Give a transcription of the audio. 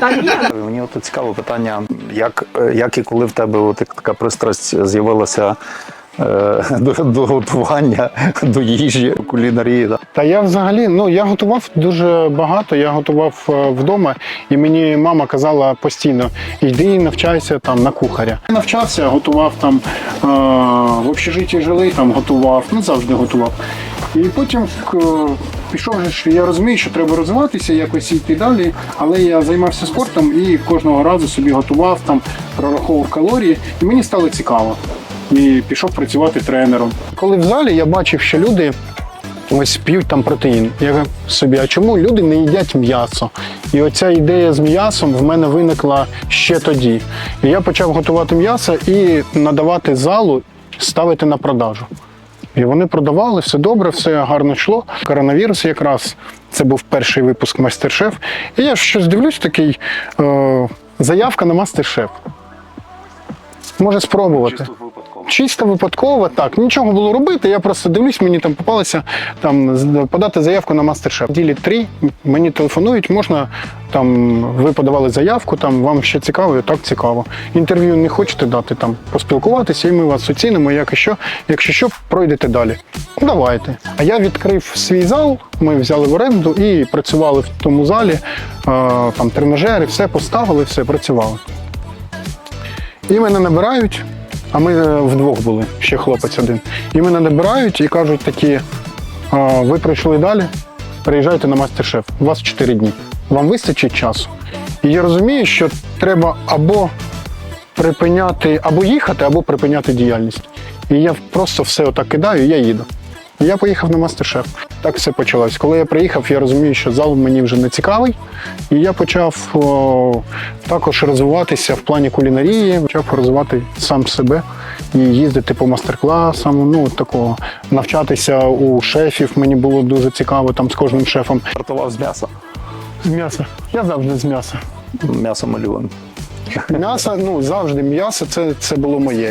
Та ні, Мені от цікаве питання, як, як і коли в тебе от така пристрасть з'явилася е, до, до готування, до їжі, кулінарії. Да? Та я взагалі ну я готував дуже багато. Я готував е, вдома, і мені мама казала постійно: йди навчайся там на кухаря. Я навчався, готував там е, в общежитті жили, там готував, ну завжди готував. І потім е, пішов ж, я розумію, що треба розвиватися, якось йти далі. Але я займався спортом і кожного разу собі готував там, прораховував калорії, і мені стало цікаво. І пішов працювати тренером. Коли в залі я бачив, що люди ось п'ють там протеїн. Я собі, а чому люди не їдять м'ясо? І оця ідея з м'ясом в мене виникла ще тоді. І я почав готувати м'ясо і надавати залу, ставити на продажу. І вони продавали, все добре, все гарно йшло. Коронавірус якраз це був перший випуск майстер-шеф. І я щось дивлюсь, такий е, заявка на мастер-шеф. Може спробувати. Чисто випадково, так, нічого було робити. Я просто дивлюсь, мені там попалося там подати заявку на мастер-шеф. Ділі три мені телефонують, можна там ви подавали заявку, там вам ще цікаво, Я, так цікаво. Інтерв'ю не хочете дати там поспілкуватися, і ми вас оцінимо. Як і що, якщо що, пройдете далі. Ну, давайте. А я відкрив свій зал. Ми взяли в оренду і працювали в тому залі. Там тренажери, все поставили, все працювали. І мене набирають, а ми е, вдвох були, ще хлопець один. І мене набирають і кажуть такі: ви прийшли далі, приїжджайте на мастер-шеф. У вас 4 дні. Вам вистачить часу. І я розумію, що треба або припиняти, або їхати, або припиняти діяльність. І я просто все отак кидаю, і я їду. І я поїхав на мастер-шеф. Так все почалось. Коли я приїхав, я розумію, що зал мені вже не цікавий. І я почав о, також розвиватися в плані кулінарії, почав розвивати сам себе і їздити по майстер-класам, ну такого, навчатися у шефів. Мені було дуже цікаво там з кожним шефом. Стартував з м'яса. З м'яса. Я завжди з м'яса. М'ясо малюване. М'ясо, ну завжди м'ясо, це, це було моє.